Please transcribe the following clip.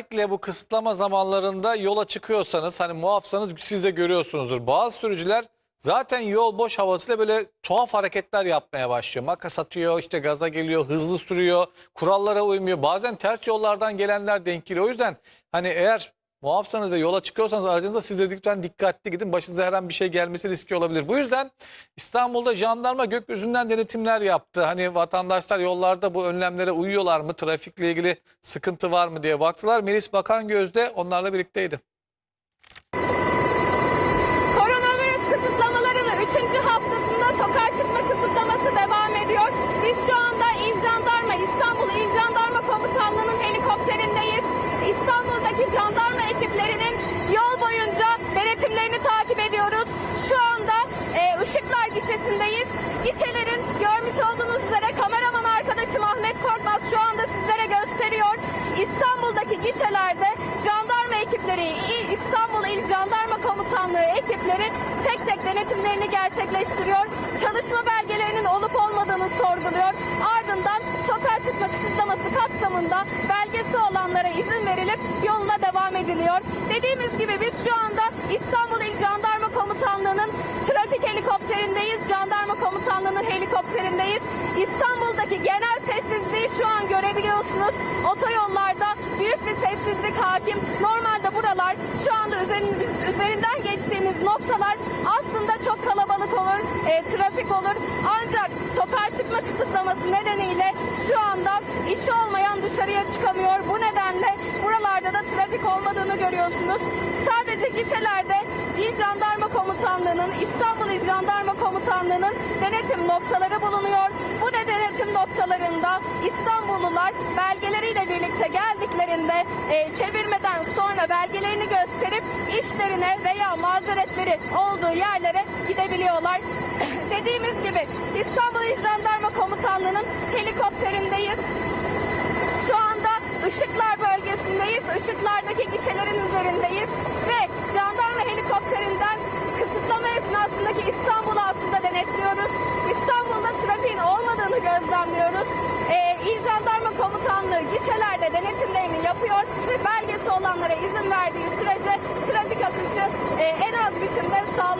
Özellikle bu kısıtlama zamanlarında yola çıkıyorsanız hani muafsanız siz de görüyorsunuzdur. Bazı sürücüler zaten yol boş havasıyla böyle tuhaf hareketler yapmaya başlıyor. Makas atıyor, işte gaza geliyor, hızlı sürüyor, kurallara uymuyor. Bazen ters yollardan gelenler denk geliyor. O yüzden hani eğer muafsanız ve yola çıkıyorsanız aracınızda siz de lütfen dikkatli gidin. Başınıza her an bir şey gelmesi riski olabilir. Bu yüzden İstanbul'da jandarma gökyüzünden denetimler yaptı. Hani vatandaşlar yollarda bu önlemlere uyuyorlar mı? Trafikle ilgili sıkıntı var mı diye baktılar. Melis Bakan Gözde onlarla birlikteydi. Koronavirüs kısıtlamalarının 3. haftasında sokağa çıkma kısıtlaması devam ediyor. Biz şu anda İl Jandarma, İstanbul İl Jandarma Komutanlığı'nın helikopterindeyiz. İstanbul'daki jandarma ekiplerinin yol boyunca denetimlerini takip ediyoruz. Şu anda e, Işıklar gişesindeyiz. Gişelerin görmüş olduğunuz üzere kameraman arkadaşım Ahmet Korkmaz şu anda sizlere gösteriyor. İstanbul'daki gişelerde jandarma ekipleri, İstanbul İl Jandarma Komutanlığı ekipleri tek tek denetimlerini gerçekleştiriyor. Çalışma belgelerinin olup olmadığını sorguluyor. Ardından sokağa çıkma kısıtlaması kapsamında belgesi olanlara izin verilip yoluna devam ediliyor. Dediğimiz gibi biz şu anda İstanbul İl Jandarma Komutanlığı'nın trafik helikopterindeyiz. Jandarma Komutanlığı'nın helikopterindeyiz. İstanbul'daki genel sessizliği şu an görebiliyorsunuz. Otoyollarda büyük bir sessizlik hakim. Normalde buralar şu anda üzerin- üzerinden geçtiğimiz noktalar aslında çok kalabalık olur, e, trafik olur. Ancak sokağa çıkma kısıtlaması nedeniyle şu anda işi olmayan dışarıya çıkamıyor. Bu nedenle buralarda da trafik olmadığını görüyorsunuz. Sadece gişelerde İl Jandarma Komutanlığı'nın, İstanbul İl Jandarma Komutanlığı'nın denetim noktaları bulunuyor. Bu ne denetim noktalarında İstanbullular belgeleriyle birlikte geldiklerinde e, çevirmeden sonra belgelerini gösterip işlerine veya mazeretleri olduğu yerlere gidebiliyorlar. Dediğimiz gibi İstanbul İl Jandarma Komutanlığı'nın helikopterindeyiz. Şu anda Işıklar bölgesindeyiz. Işıklardaki gişelerin üzerindeyiz ve jandarma helikopterinden kısıtlama esnasındaki İstanbul'u aslında denetliyoruz. İstanbul'da trafiğin olmadığını gözlemliyoruz. Ee, İl Jandarma Komutanlığı gişelerde denetimlerini yapıyor ve belgesi olanlara izin verdiği sürece trafik akışı e, en az biçimde sağlanıyor